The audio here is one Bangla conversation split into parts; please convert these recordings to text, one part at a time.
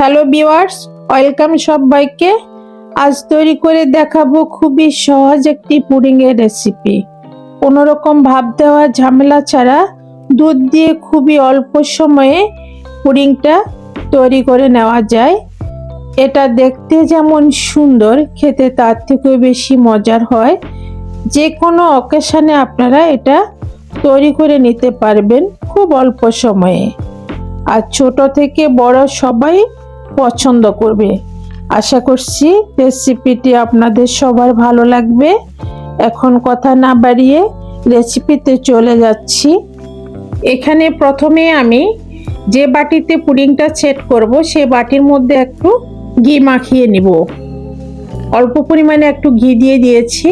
হ্যালো বিওয়ার্স ওয়েলকাম সবাইকে। আজ তৈরি করে দেখাবো খুবই সহজ একটি পুডিং এর রেসিপি। কোনো রকম ভাব দেওয়া ঝামেলা ছাড়া দুধ দিয়ে খুবই অল্প সময়ে পুডিংটা তৈরি করে নেওয়া যায়। এটা দেখতে যেমন সুন্দর, খেতে তার থেকেও বেশি মজার হয়। যে কোনো অকেশনে আপনারা এটা তৈরি করে নিতে পারবেন খুব অল্প সময়ে। আর ছোট থেকে বড় সবাই পছন্দ করবে। আশা করছি রেসিপিটি আপনাদের সবার ভালো লাগবে। এখন কথা না বাড়িয়ে রেসিপিতে চলে যাচ্ছি। এখানে প্রথমে আমি যে বাটিতে পুডিংটা সেট করব, সেই বাটির মধ্যে একটু ঘি মাখিয়ে নিব। অল্প পরিমাণে একটু ঘি দিয়ে দিয়েছি।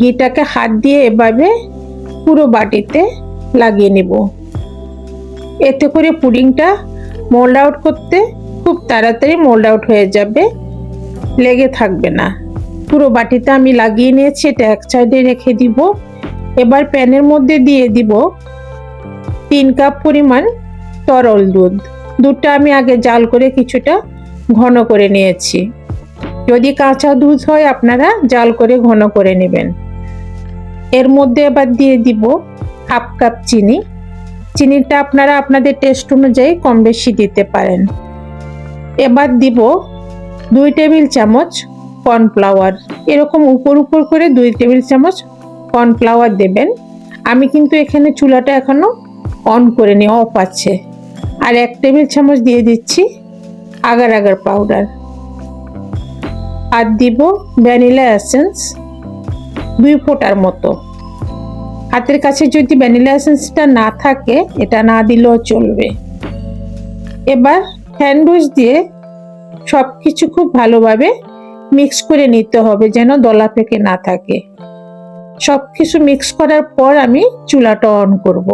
ঘিটাকে হাত দিয়ে এভাবে পুরো বাটিতে লাগিয়ে নিব। এতে করে পুডিংটা মোল্ড আউট করতে খুব তাড়াতাড়ি মোল্ড আউট হয়ে যাবে। লেগে থাকবে না। পুরো বাটিতে আমি লাগিয়ে নিয়েছি, এটা এক সাইডে রেখে দিব। এবার প্যানের মধ্যে দিয়ে দিব তিন কাপ পরিমাণ তরল দুধ। দুধটা আমি আগে জাল করে কিছুটা ঘন করে নিয়েছি। যদি কাঁচা দুধ হয়, আপনারা জাল করে ঘন করে নেবেন। এর মধ্যে এবার দিয়ে দিব হাফ কাপ চিনি। চিনিটা আপনারা আপনাদের টেস্ট অনুযায়ী কম বেশি দিতে পারেন। এবার দিব দুই টেবিল চামচ কর্নফ্লাওয়ার। এরকম উপর উপর করে দুই টেবিল চামচ কর্নফ্লাওয়ার দেবেন। আমি কিন্তু এখানে চুলাটা এখনও অন করে নি অফ আছে। আর এক টেবিল চামচ দিয়ে দিচ্ছি আগার আগার পাউডার। আর দিব ভ্যানিলা এসেন্স দুই ফোঁটার মতো। হাতের কাছে যদি ভ্যানিলা এসেন্সটা না থাকে, এটা না দিলেও চলবে। এবার হ্যান্ড ওয়াশ দিয়ে সব কিছু খুব ভালোভাবে মিক্স করে নিতে হবে যেন দলা পেকে না থাকে। সব কিছু মিক্স করার পর আমি চুলাটা অন করব।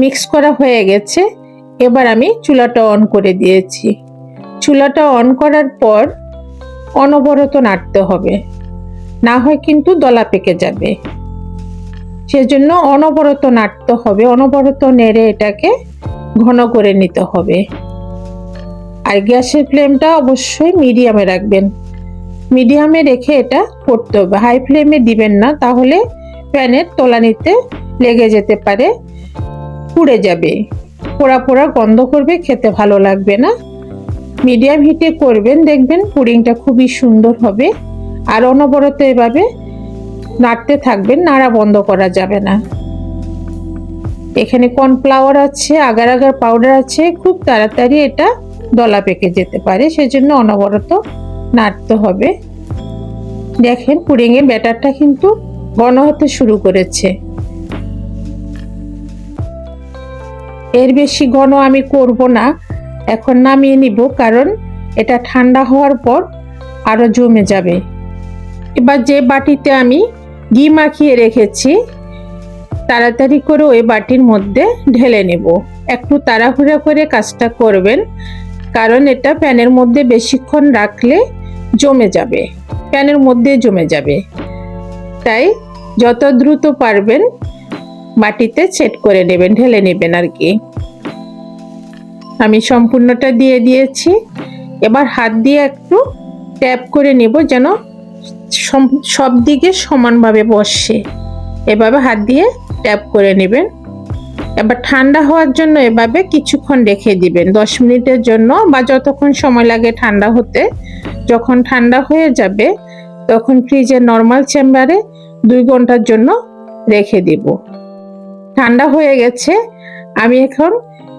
মিক্স করা হয়ে গেছে, এবার আমি চুলাটা অন করে দিয়েছি। চুলাটা অন করার পর অনবরত নাড়তে হবে, না হয় কিন্তু দলা পেকে যাবে। সেজন্য অনবরত নাড়তে হবে, অনবরত নেড়ে এটাকে ঘন করে নিতে হবে। আর গ্যাসের ফ্লেমটা অবশ্যই মিডিয়ামে রাখবেন। মিডিয়ামে রেখে এটা করতে হবে। হাই ফ্লেমে দিবেন না, তাহলে প্যানের তোলানিতে লেগে যেতে পারে, পুড়ে যাবে। পোড়া পোড়া গন্ধ করবে, খেতে ভালো লাগবে না। মিডিয়াম হিটে করবেন, দেখবেন পুডিংটা খুবই সুন্দর হবে। আর অনবরত এভাবে নাড়তে থাকবেন, নাড়া বন্ধ করা যাবে না। এখানে কর্নফ্লাওয়ার আছে, আগার আগার পাউডার আছে, খুব তাড়াতাড়ি এটা দলা পেকে যেতে পারে, সেজন্য অনবরত নাড়তে হবে। দেখেন, পুডিংয়ের ব্যাটারটা কিন্তু ঘন হতে শুরু করেছে। এর বেশি ঘন আমি করব না, এখন নামিয়ে নিব, কারণ এটা ঠান্ডা হওয়ার পর আরও জমে যাবে। এবার যে বাটিতে আমি ঘি মাখিয়ে রেখেছি। তাড়াতাড়ি করে ওই বাটির মধ্যে ঢেলে নেব। একটু তাড়াহুড়া করে কাজটা করবেন, কারণ এটা প্যানের মধ্যে বেশিক্ষণ রাখলে জমে যাবে। প্যানের মধ্যে জমে যাবে। তাই যত দ্রুত পারবেন, বাটিতে সেট করে নেবেন, ঢেলে নেবেন আর কি। আমি সম্পূর্ণটা দিয়ে দিয়েছি। এবার হাত দিয়ে একটু ট্যাপ করে নেব যেন সব দিকে সমানভাবে বসে। এভাবে হাত দিয়ে ট্যাপ করে নেবেন। এবার ঠান্ডা হওয়ার জন্য এভাবে কিছুক্ষণ রেখে দিবেন। দশ মিনিটের জন্য বা যতক্ষণ সময় লাগে ঠান্ডা হতে। যখন ঠান্ডা হয়ে যাবে, তখন ফ্রিজের নর্মাল চেম্বারে দুই ঘণ্টার জন্য রেখে দিব। ঠান্ডা হয়ে গেছে, আমি এখন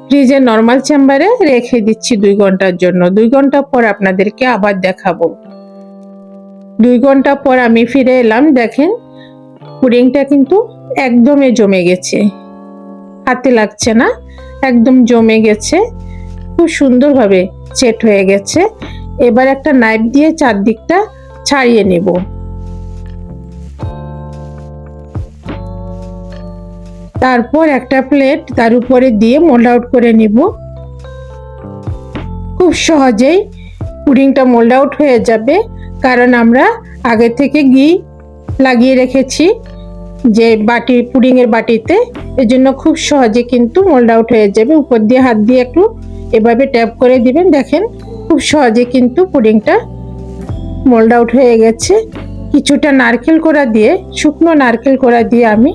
ফ্রিজের নর্মাল চেম্বারে রেখে দিচ্ছি দুই ঘণ্টার জন্য। দুই ঘণ্টা পর আপনাদেরকে আবার দেখাবো। দুই ঘণ্টা পর আমি ফিরে এলাম, দেখেন পুডিংটা কিন্তু একদমই জমে গেছে। হাতে লাগছে না, একদম জমে গেছে। খুব সুন্দরভাবে সেট হয়ে গেছে। এবার একটা নাইফ দিয়ে চারদিকটা ছাড়িয়ে নেব। তারপর একটা প্লেট তার উপরে দিয়ে মোল্ড আউট করে নিব। খুব সহজেই পুডিংটা মোল্ড আউট হয়ে যাবে। কারণ আমরা আগে থেকে ঘি লাগিয়ে রেখেছি যে বাটি পুডিং এর বাটিতে। এজন্য খুব সহজে কিন্তু মোল্ড আউট হয়ে যাবে। উপর দিয়ে হাত দিয়ে একটু এভাবে ট্যাপ করে দিবেন। দেখেন খুব সহজে কিন্তু পুডিংটা মোল্ড আউট হয়ে গেছে। কিছুটা নারকেল কোড়া দিয়ে, শুকনো নারকেল কোড়া দিয়ে আমি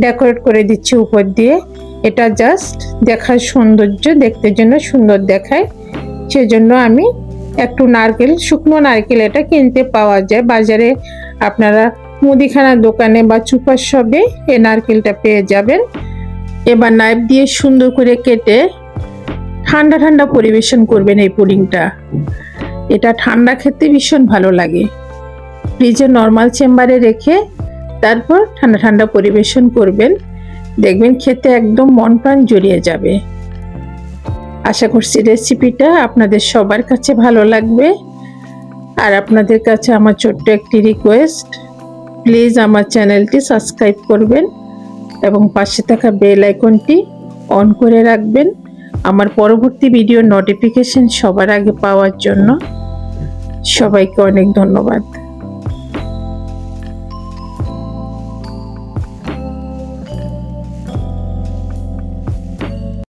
ডেকোরেট করে দিচ্ছি উপর দিয়ে। এটা জাস্ট দেখার সৌন্দর্য, দেখতে জন্য সুন্দর দেখায়। সেজন্য আমি একটু নারকেল, শুকনো নারকেল এটা কিনতে পাওয়া যায়। বাজারে আপনারা মুদিখানার দোকানে বা চুপার শপে এই নারকেলটা পেয়ে যাবেন। এবার নাইফ দিয়ে সুন্দর করে কেটে ঠান্ডা ঠান্ডা পরিবেশন করবেন এই পুডিংটা। এটা ঠান্ডা খেতে ভীষণ ভালো লাগে। ফ্রিজে নর্মাল চেম্বারে রেখে তারপর ঠান্ডা ঠান্ডা পরিবেশন করবেন। দেখবেন খেতে একদম মন প্রাণ জড়িয়ে যাবে। আশা করছি রেসিপিটা আপনাদের সবার কাছে ভালো লাগবে। আর আপনাদের কাছে আমার ছোট্ট একটি রিকোয়েস্ট প্লিজ আমার চ্যানেলটি সাবস্ক্রাইব করবেন এবং পাশে থাকা বেল আইকনটি অন করে রাখবেন। আমার পরবর্তী ভিডিও নোটিফিকেশন সবার আগে পাওয়ার জন্য সবাইকে অনেক ধন্যবাদ।